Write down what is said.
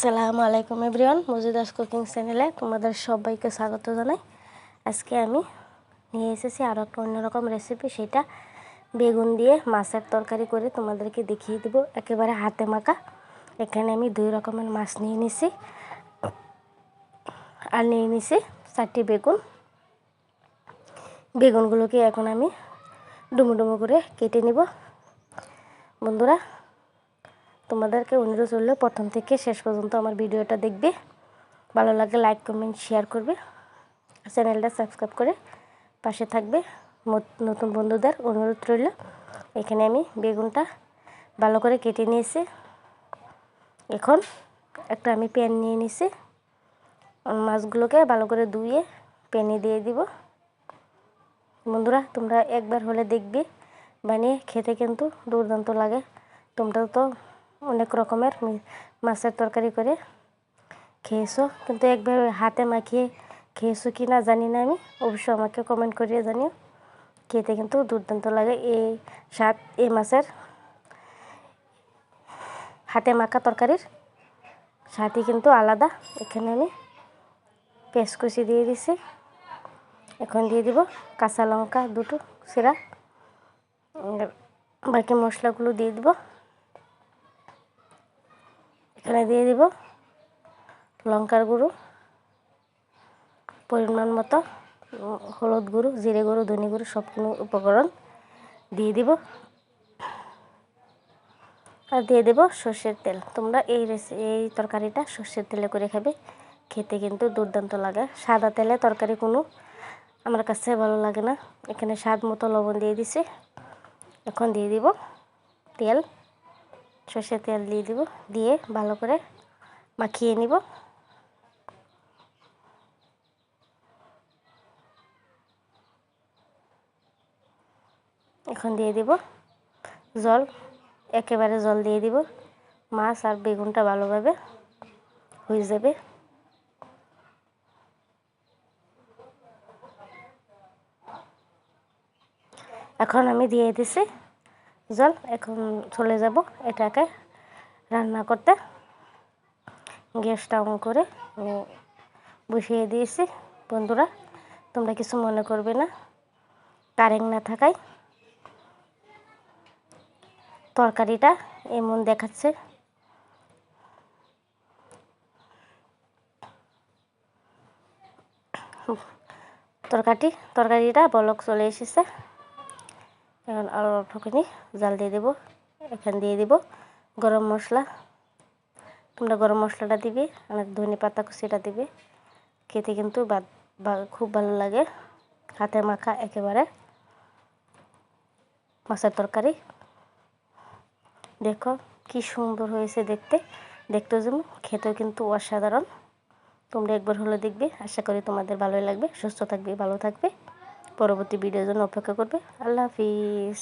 আসসালামু আলাইকুম everyone মজিদাস cooking চ্যানেলে তোমাদের সবাইকে স্বাগত জানাই। আজকে আমি নিয়ে এসেছি আরও একটা অন্যরকম রেসিপি সেটা বেগুন দিয়ে মাছের তরকারি করে তোমাদেরকে দেখিয়ে দেব। একেবারে হাতে মাখা। এখানে আমি দুই রকমের মাছ নিয়ে নিছি। আর নিয়ে নিছি চারটি বেগুন। বেগুনগুলোকে এখন আমি ডুমো ডুমো করে কেটে নিব। বন্ধুরা তোমাদেরকে অনুরোধ করলে প্রথম থেকে শেষ পর্যন্ত আমার ভিডিওটা দেখবে। ভালো লাগলে লাইক কমেন্ট শেয়ার করবে। চ্যানেলটা সাবস্ক্রাইব করে পাশে থাকবে। নতুন বন্ধুদের অনুরোধ রইল। এখানে আমি বেগুনটা ভালো করে কেটে নিয়েছি। এখন একটা আমি প্যান নিয়ে নিছি। মাছগুলোকে ভালো করে ধুয়ে প্যানে দিয়ে দিব। বন্ধুরা, তোমরা একবার হলে দেখবে। বানিয়ে খেতে কিন্তু দুর্দান্ত লাগে। তোমরা তো অনেক রকমের মাছের তরকারি করে খেয়েছো। কিন্তু একবার হাতে মাখিয়ে খেয়েছো কি না জানি না আমি। অবশ্যই আমাকে কমেন্ট করিয়ে জানিও। খেতে কিন্তু দুর্দান্ত লাগে এই স্বাদ এই মাছের হাতে মাখা তরকারির। স্বাদই কিন্তু আলাদা। এখানে আমি পেস্ট কুচি দিয়ে দিছি। এখন দিয়ে দিব কাঁচা লঙ্কা দুটো, সিরা। বাকি মশলাগুলো দিয়ে দিব। এখানে দিয়ে দিব লঙ্কার গুঁড়ো, পরিমাণ মতো, হলুদ গুঁড়ো, জিরে গুঁড়ো, ধনে গুঁড়ো সব উপকরণ দিয়ে দিব। আর দিয়ে দেব সর্ষের তেল। তোমরা এই এই তরকারিটা সর্ষের তেলে করে খাবে। খেতে কিন্তু দুর্দান্ত লাগে। সাদা তেলে তরকারি কোনো আমার কাছে ভালো লাগে না। এখানে স্বাদ মতো লবণ দিয়ে দিছি। এখন দিয়ে দিব তেল। সর্ষে তেল দিয়ে দিব, দিয়ে ভালো করে মাখিয়ে নিব। এখন দিয়ে দিব জল, একেবারে জল দিয়ে দিব। মাছ আর বেগুনটা ভালোভাবে হয়ে যাবে। এখন আমি দিয়ে দিছি জল, এখন চলে যাব এটাকে রান্না করতে। গ্যাসটা অন করে বসিয়ে দিয়েছি। বন্ধুরা, তোমরা কিছু মনে করবে না, কারেন্ট না থাকায়। তরকারিটা এমন দেখাচ্ছে। তরকারি তরকারিটা বলক চলে এসেছে। এখন আরও অল্পখানি জাল দিয়ে দেবো, এখান দিয়ে দিব গরম মশলা। তোমরা গরম মশলাটা দিবে, অনেক ধনে পাতা কুচিটা দিবে। খেতে কিন্তু খুব ভালো লাগে। হাতে মাখা একেবারে মাছের তরকারি। দেখো কি সুন্দর হয়েছে দেখতে। দেখতেও যেমন খেতেও কিন্তু অসাধারণ। তোমরা একবার হলে দেখবে। আশা করি তোমাদের ভালোই লাগবে। সুস্থ থাকবে, ভালো থাকবে। পরবর্তী ভিডিওর জন্য অপেক্ষা করবে। আল্লাহ হাফিজ।